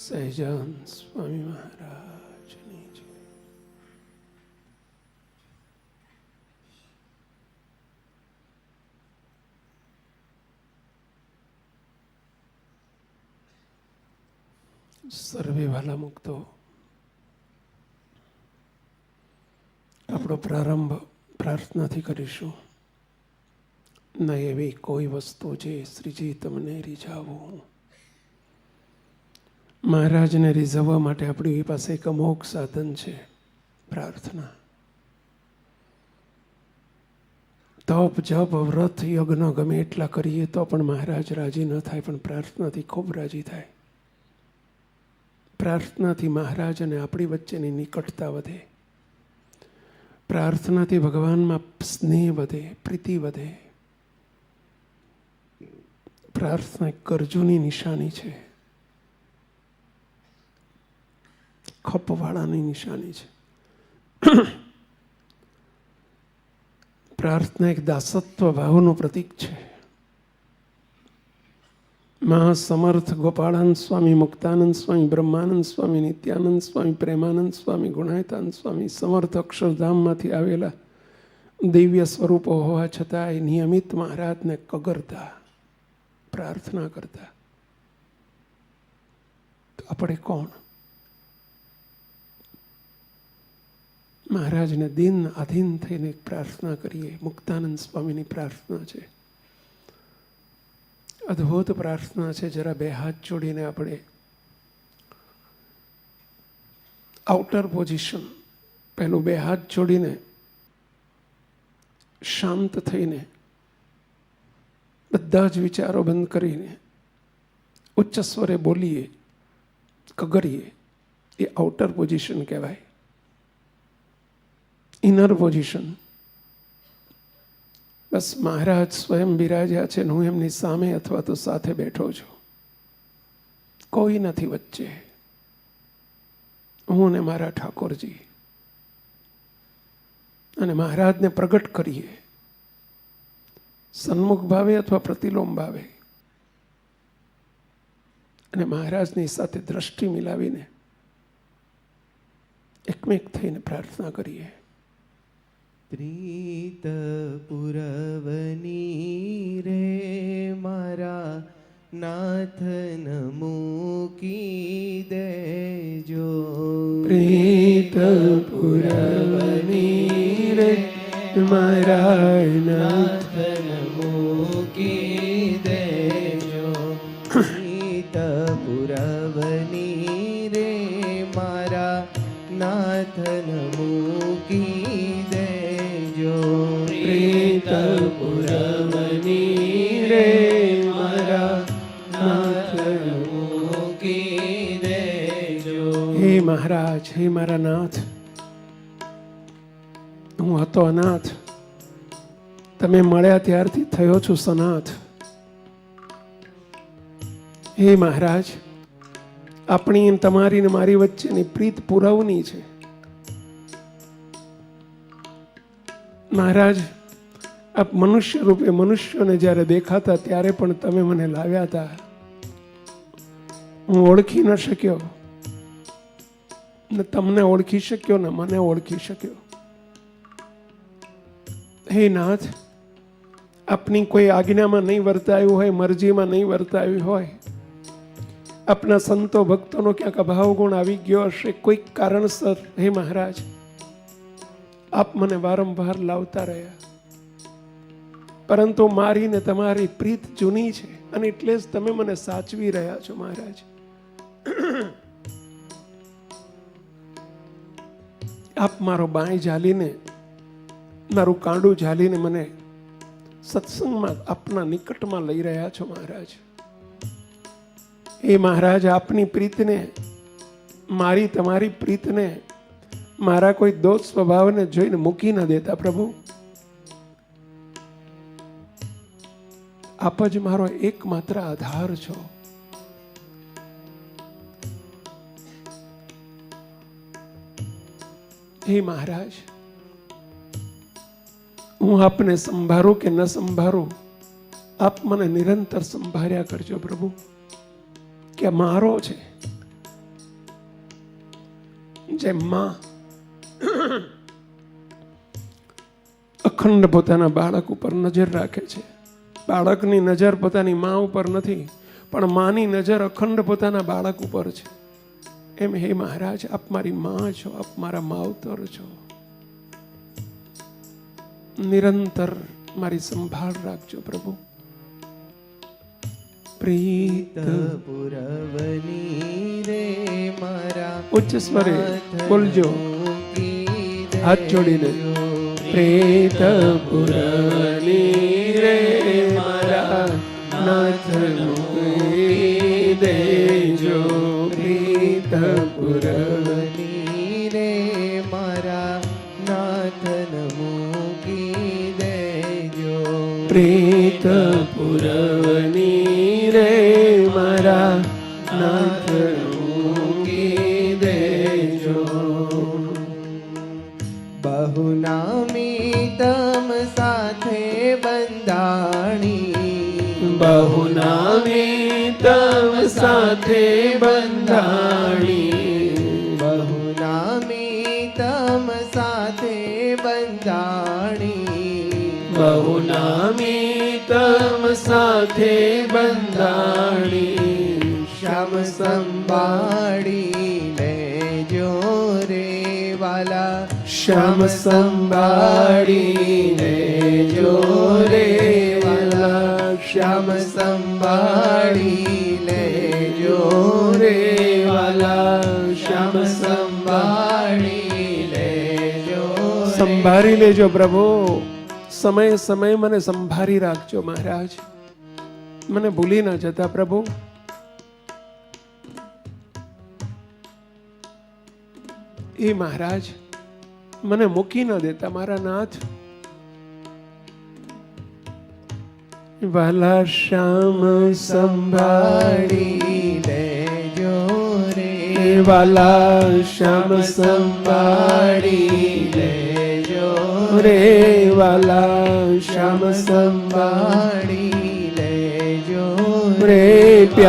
સહેજાન સ્વામી મહારાજની જય. સર્વે વાલા મુક્તો આપણો પ્રારંભ પ્રાર્થનાથી કરીશું ન એવી કોઈ વસ્તુ છે શ્રીજી તમને રીઝાવું મહારાજને રીઝવવા માટે આપણી પાસે એક અમોઘ સાધન છે, પ્રાર્થના. તપ, જપ, વ્રત, યજ્ઞ ગમે એટલા કરીએ તો પણ મહારાજ રાજી ન થાય, પણ પ્રાર્થનાથી ખૂબ રાજી થાય. પ્રાર્થનાથી મહારાજ અને આપણી વચ્ચેની નિકટતા વધે. પ્રાર્થનાથી ભગવાનમાં સ્નેહ વધે, પ્રીતિ વધે. પ્રાર્થના એક કરજુની નિશાની છે. ખપવાળાની નિશાની છે. પ્રાર્થના એક દાસત્વ ભાવનું પ્રતીક છે. મહાસમર્થ ગોપાળાનંદ સ્વામી, મુક્તાનંદ સ્વામી, બ્રહ્માનંદ સ્વામી, નિત્યાનંદ સ્વામી, પ્રેમાનંદ સ્વામી, ગુણાયતાનંદ સ્વામી, સમર્થ અક્ષરધામમાંથી આવેલા દિવ્ય સ્વરૂપો હોવા છતાંય નિયમિત મહારાજને કગરતા પ્રાર્થના કરતા. આપણે કોણ? મહારાજને દિન આધીન થઈને પ્રાર્થના કરીએ. મુક્તાનંદ સ્વામીની પ્રાર્થના છે. અદ્ભુત પ્રાર્થના છે. જરા બે હાથ જોડીને આપણે આઉટર પોઝિશન પહેલું બે હાથ જોડીને શાંત થઈને બધા જ વિચારો બંધ કરીને ઉચ્ચ સ્વરે બોલીએ, કગરીએ. એ આઉટર પોઝિશન કહેવાય. ઇનર પોઝિશન બસ મહારાજ સ્વયં બિરાજ્યા છે હું એમની સામે અથવા તો સાથે બેઠો છું. કોઈ નથી વચ્ચે. હું ને મારા ઠાકોરજી. અને મહારાજને પ્રગટ કરીએ. સન્મુખ ભાવે અથવા પ્રતિલોમ ભાવે. અને મહારાજની સાથે દ્રષ્ટિ મિલાવીને એકમેક થઈને પ્રાર્થના કરીએ. પ્રીત પુરવની રે મારા નાથન મૂકી દેજો પ્રીત પુરવની રે મારા નાથ નાથન મૂકી દેજો પ્રીત પુરવની રે મારા નાથન મૂકી હે મહારાજ, હે મારા નાથ. હું હતો અનાથ. તમે મળ્યા ત્યારથી થયો છું સનાથ. હે મહારાજ, આપણી તમારી ને મારી વચ્ચેની પ્રીત પુરવની છે. મહારાજ આપ મનુષ્ય રૂપે મનુષ્યોને જ્યારે દેખાતા ત્યારે પણ તમે મને લાવ્યા હતા હું ઓળખી ન શક્યો. ને તમને ઓળખી શક્યો, ને મને ઓળખી શક્યો. હે નાથ, આપની કોઈ આજ્ઞામાં નહીં વર્તાયું હોય, મરજીમાં નહીં વર્તાયું હોય. આપના સંતો ભક્તોનો ક્યાંક અભાવ ગુણ આવી ગયો હશે, કોઈક કારણસર. હે મહારાજ, આપ મને વારંવાર લાવતા રહ્યા. પરંતુ મારી ને તમારી પ્રીત જૂની છે અને એટલે જ તમે મને સાચવી રહ્યા છો, મહારાજ. આપ મારો બાય ઝાલીને, મારું કાંડું ઝાલીને મને સત્સંગમાં આપના નિકટમાં લઈ રહ્યા છો, મહારાજ. એ મહારાજ, આપની પ્રીતને, મારી તમારી પ્રીતને મારા કોઈ દોષ સ્વભાવને જોઈને મૂકી ન દેતા, પ્રભુ. આપ જ મારો એકમાત્ર આધાર છો. હે મહારાજ, હું આપને સંભાળું કે ન સંભાળું, આપ મને નિરંતર સંભાળ્યા કરજો પ્રભુ, કે મારો છે. જેમ માં અખંડ પોતાના બાળક ઉપર નજર રાખે છે. બાળકની નજર પોતાની મા ઉપર નથી પણ માની નજર અખંડ પોતાના બાળક ઉપર છે. એમ હે મહારાજ આપ મારી મા છો આપ મારા માવતર છો. નિરંતર મારી સંભાળ રાખજો પ્રભુ. પ્રીત પુરવની રે મારા ઉચ્ચ સ્વરે બોલજો. હાથ જોડીને. પ્રેત પુરવની રે નાથનું દેજો પ્રીત પુરની પુરવની રે મારા નાથન મૂકી દેજો પ્રેત પુરવની રે મારા નાથ મૂકી દેજો. બહુ નામી બંધાણી બહુ તવ તમ સાથે બંધાણી. બહુ નામી તમ સાથે બંધાણી. બહુ નામી તમ સાથે બંધાણી. શ્યામ સંભાળી લેજો રે વાલા. શ્યામ સંભાળી જો રે વાલા શ્યામ સંભાળી લેજો રે વાલા, શ્યામ સંભાળી લેજો સંભાળી લેજો પ્રભુ, સમય સમય મને સંભાળી રાખજો મહારાજ. મને ભૂલી ન જતા પ્રભુ. એ મહારાજ, મને મૂકી ન દેતા મારા નાથ. વાલા શ્યામ સંભાળી લેજો રે વાલા શ્યામ સંભાળી લેજો રે વાલા શ્યામ સંભાળી લેજો રે પ્યા